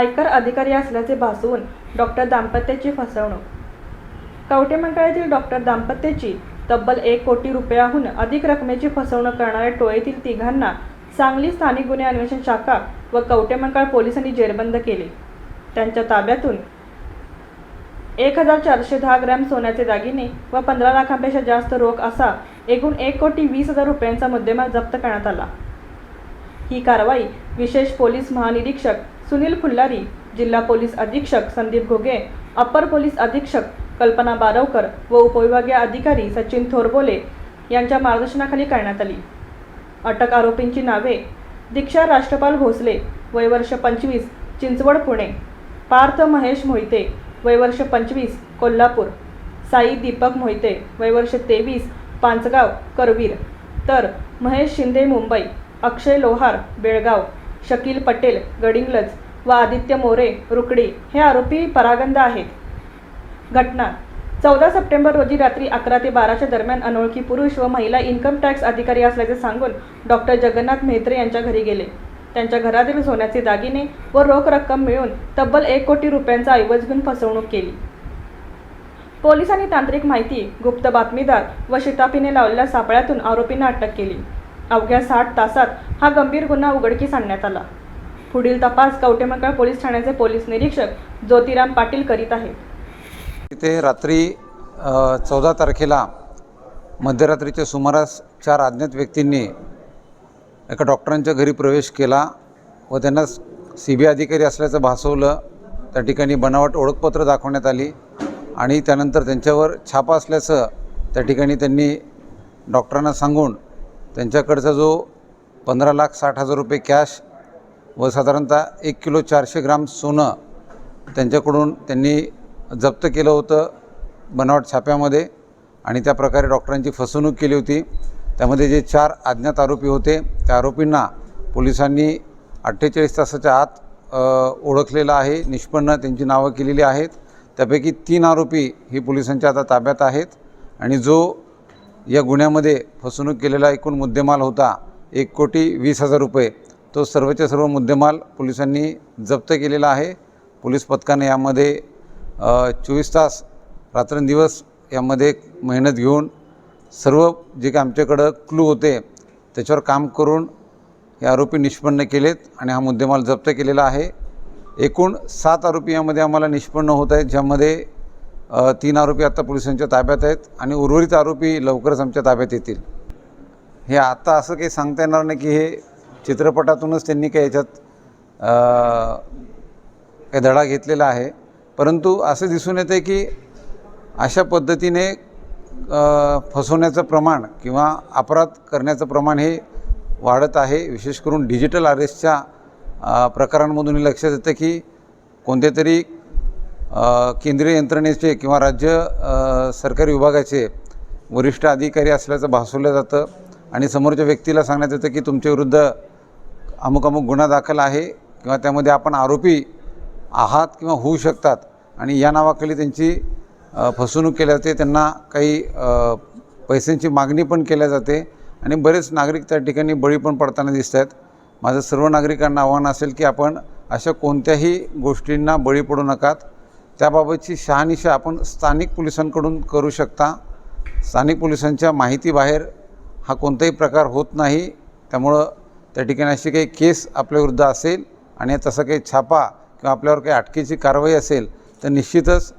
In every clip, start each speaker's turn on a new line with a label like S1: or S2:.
S1: आयकर अधिकारी असल्याचे भासवून डॉक्टर दाम्पत्याची फसवणूक. कवटेमंकाळ्यातील डॉक्टर दाम्पत्याची तब्बल एक कोटी रुपयाहून अधिक रकमेची फसवणूक करणाऱ्या टोळीतील तिघांना सांगली स्थानिक गुन्हे अन्वेषण शाखा व कवटेमंकाळ पोलिसांनी जेरबंद केले. त्यांच्या ताब्यातून एक हजार चारशे दहा ग्रॅम सोन्याचे दागिने व पंधरा लाखांपेक्षा जास्त रोख असा एकूण एक कोटी वीस हजार रुपयांचा मुद्देमाल जप्त करण्यात आला. ही कारवाई विशेष पोलीस महानिरीक्षक सुनील फुल्लारी जिल्हा पोलीस अधीक्षक संदीप घोगे अप्पर पोलीस अधीक्षक कल्पना बारवकर व उपविभागीय अधिकारी सचिन थोरबोले यांच्या मार्गदर्शनाखाली करण्यात आली. अटक आरोपींची नावे दीक्षा राष्ट्रपाल भोसले वयवर्ष पंचवीस चिंचवड पुणे पार्थ महेश मोहिते वयवर्ष पंचवीस कोल्हापूर साई दीपक मोहिते वयवर्ष तेवीस पांचगाव करवीर तर महेश शिंदे मुंबई अक्षय लोहार बेळगाव शकील पटेल गडिंगलज व आदित्य मोरे रुकडी हे आरोपी परागंद आहेत. घटना. चौदा सप्टेंबर रोजी रात्री अकरा ते बाराच्या दरम्यान अनोळखी पुरुष व महिला इन्कम टॅक्स अधिकारी असल्याचे सांगून डॉक्टर जगन्नाथ मेहत्रे यांच्या घरी गेले. त्यांच्या घरातील सोन्याचे दागिने व रोख रक्कम मिळून तब्बल एक कोटी रुपयांचा ऐवज घेऊन फसवणूक केली. पोलिसांनी तांत्रिक माहिती गुप्त बातमीदार व शिताफीने लावलेल्या सापळ्यातून आरोपींना अटक केली. अवघ्या साठ तासात हा गंभीर गुन्हा उघडकीस आणण्यात आला. पुढील तपास कवटेमंकाळ पोलीस ठाण्याचे पोलीस निरीक्षक ज्योतिराम पाटील करीत आहेत.
S2: तिथे रात्री चौदा तारखेला मध्यरात्रीच्या सुमारास चार अज्ञात व्यक्तींनी एका डॉक्टरांच्या घरी प्रवेश केला व त्यांना सी बी अधिकारी असल्याचं भासवलं. त्या ठिकाणी बनावट ओळखपत्र दाखवण्यात आली आणि त्यानंतर त्यांच्यावर छापा असल्याचं त्या ठिकाणी त्यांनी डॉक्टरांना सांगून त्यांच्याकडचा जो पंधरा लाख साठ हजार रुपये कॅश व साधारणतः एक किलो चारशे ग्राम सोनं त्यांच्याकडून त्यांनी जप्त केलं होतं बनावट छाप्यामध्ये आणि त्या प्रकारे डॉक्टरांची फसवणूक केली होती. त्यामध्ये जे चार अज्ञात आरोपी होते त्या आरोपींना पोलिसांनी अठ्ठेचाळीस तासाच्या आत ओळखलेलं आहे. निष्पन्न त्यांची नावं केलेली आहेत. त्यापैकी तीन आरोपी ही पोलिसांच्या आता ताब्यात आहेत आणि जो या गुन्ह्यामध्ये फसवणूक केलेला एकूण मुद्देमाल होता एक कोटी वीस हजार रुपये. तो सर्वच्या सर्व मुद्देमाल पोलिसांनी जप्त केलेला आहे. पोलीस पथकाने यामध्ये चोवीस तास रात्रंदिवस यामध्ये मेहनत घेऊन सर्व जे काही आमच्याकडं क्लू होते त्याच्यावर काम करून हे आरोपी निष्पन्न केलेत आणि हा मुद्देमाल जप्त केलेला आहे. एकूण सात आरोपी यामध्ये आम्हाला निष्पन्न होत आहेत ज्यामध्ये तीन आरोपी आता पोलिसांच्या ताब्यात आहेत आणि उर्वरित आरोपी लवकरच आमच्या ताब्यात येतील. हे आता असं काही सांगता येणार नाही की हे चित्रपटातूनच त्यांनी काही याच्यात काही धडा घेतलेला आहे. परंतु असं दिसून येतं आहे की अशा पद्धतीने फसवण्याचं प्रमाण किंवा अपराध करण्याचं प्रमाण हे वाढत आहे. विशेष करून डिजिटल अरेस्टच्या प्रकारांमधून हे लक्षात येतं की कोणत्या तरी केंद्रीय यंत्रणेचे किंवा राज्य सरकारी विभागाचे वरिष्ठ अधिकारी असल्याचं भासवलं जातं. आणि समोरच्या व्यक्तीला सांगण्यात येतं की तुमच्याविरुद्ध अमुक अमुक गुन्हा दाखल आहे किंवा त्यामध्ये आपण आरोपी आहात किंवा होऊ शकतात. आणि या नावाखाली त्यांची फसवणूक केली जाते. त्यांना काही पैशांची मागणी पण केल्या जाते. आणि बरेच नागरिक त्या ठिकाणी बळी पण पडताना दिसत आहेत माझं सर्व नागरिकांना आव्हान असेल की आपण अशा कोणत्याही गोष्टींना बळी पडू नकात. त्याबाबतची शहानिशा आपण स्थानिक पोलिसांकडून करू शकता. स्थानिक पोलिसांच्या माहितीबाहेर हा कोणताही प्रकार होत नाही. त्यामुळं त्या ठिकाणी अशी काही केस आपल्याविरुद्ध असेल आणि तसा काही छापा किंवा आपल्यावर काही अटकेची कारवाई असेल तर निश्चितच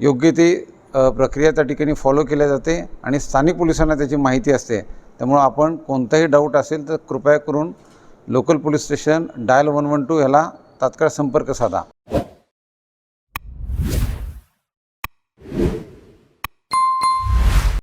S2: योग्य ती प्रक्रिया त्या ठिकाणी फॉलो केल्या जाते आणि स्थानिक पोलिसांना त्याची माहिती असते. त्यामुळं आपण कोणताही डाऊट असेल तर कृपया करून local police station dial one one two ह्याला तात्काळ संपर्क साधा.